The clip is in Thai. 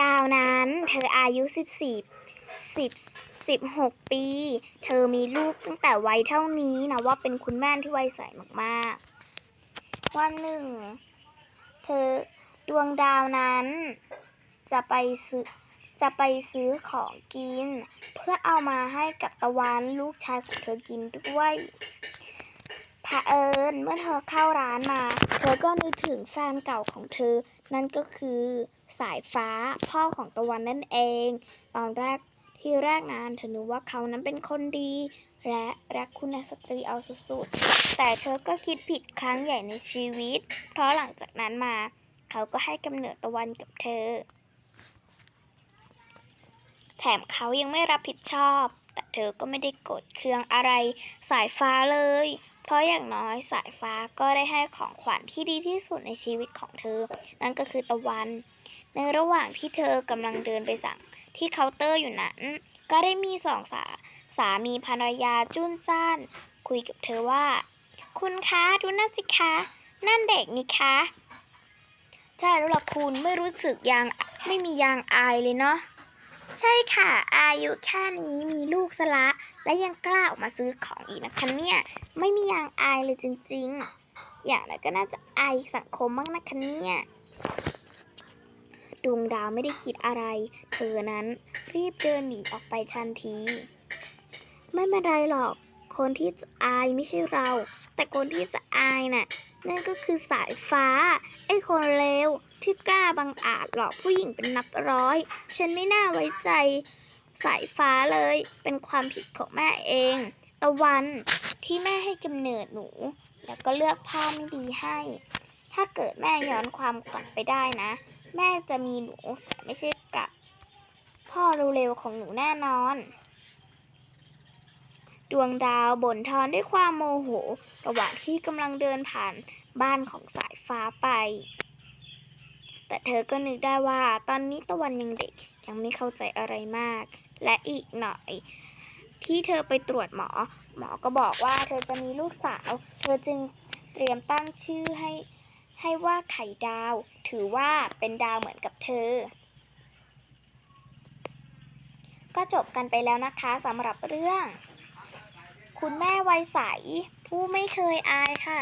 ดาวนั้น เธออายุ 14 10 16 ปี เธอมีลูกตั้งแต่วัยเท่านี้นะว่าเป็นคุณแม่ที่วัยใสมากๆ วันหนึ่ง เธอดวงดาวนั้น จะไปซื้อจะไปซื้อของกิน เพื่อเอามาให้กับตะวันลูกชายของเธอกินด้วย เอิญเมื่อเธอเข้าร้านมา เธอก็นึกถึงแฟนเก่าของเธอ นั่นก็คือสายฟ้าพ่อของตะวันนั่นเอง ตอนแรกที่แรกงานเธอนึกว่าเขานั้นเป็นคนดี และรักคุณสตรีเอาสุดๆ แต่เธอก็คิดผิดครั้งใหญ่ในชีวิต เพราะหลังจากนั้นมา เขาก็ให้กำเนิดตะวันกับเธอ แถมเขายังไม่รับผิดชอบ แต่เธอก็ไม่ได้โกรธเคืองอะไรสายฟ้าเลย เพราะอย่างน้อยสายฟ้าก็ได้ให้ของขวัญที่ดีที่สุดในชีวิตของเธอ นั่นก็คือตะวัน ในระหว่างที่เธอกำลังเดินไปสั่งที่เคาน์เตอร์อยู่นั้น ก็ได้มีสองสาสามีภรรยาจุ้นจ้าน คุยกับเธอว่า คุณคะ ดูนั่นสิคะ นั่นเด็กนี่คะ ใช่แล้วล่ะคุณไม่รู้สึกยางไม่มียางอายเลยเนาะใช่ค่ะ อายุแค่นี้มีลูกสละ และยังกล้าออกมาซื้อของอีกนะคะเนี่ยไม่มียางอายเลยจริงๆ อย่างไรก็น่าจะอายสังคมบ้างนะคะเนี่ยดวงดาวไม่ได้คิดอะไร เธอนั้นรีบเดินหนีออกไปทันที ไม่เป็นไรหรอก คนที่จะอายไม่ใช่เรา แต่คนที่จะอายน่ะนั่นก็คือสายฟ้า ไอ้คนเลวที่กล้าบังอาจหลอกผู้หญิงเป็นนับร้อย ฉันไม่น่าไว้ใจ สายฟ้าเลย เป็นความผิดของแม่เอง ตะวันที่แม่ให้กำเนิดหนู แล้วก็เลือกพ่อไม่ดีให้ ถ้าเกิดแม่ย้อนความกลับไปได้นะ แม่จะมีหนูแต่ไม่ใช่กับ พ่อเร็วๆของหนูแน่นอน ดวงดาวบ่นทอนด้วยความโมโห ระหว่างที่กำลังเดินผ่านบ้านของสายฟ้าไป แต่เธอก็นึกได้ว่าตอนนี้ตะวันยังเด็กยังไม่เข้าใจอะไรมาก และอีกหน่อย ที่เธอไปตรวจหมอ หมอก็บอกว่าเธอจะมีลูกสาว เธอจึงเตรียมตั้งชื่อให้ให้ว่าไข่ดาว ถือว่าเป็นดาวเหมือนกับเธอ ก็จบกันไปแล้วนะคะสำหรับเรื่อง คุณแม่วัยใสผู้ไม่เคยอายค่ะ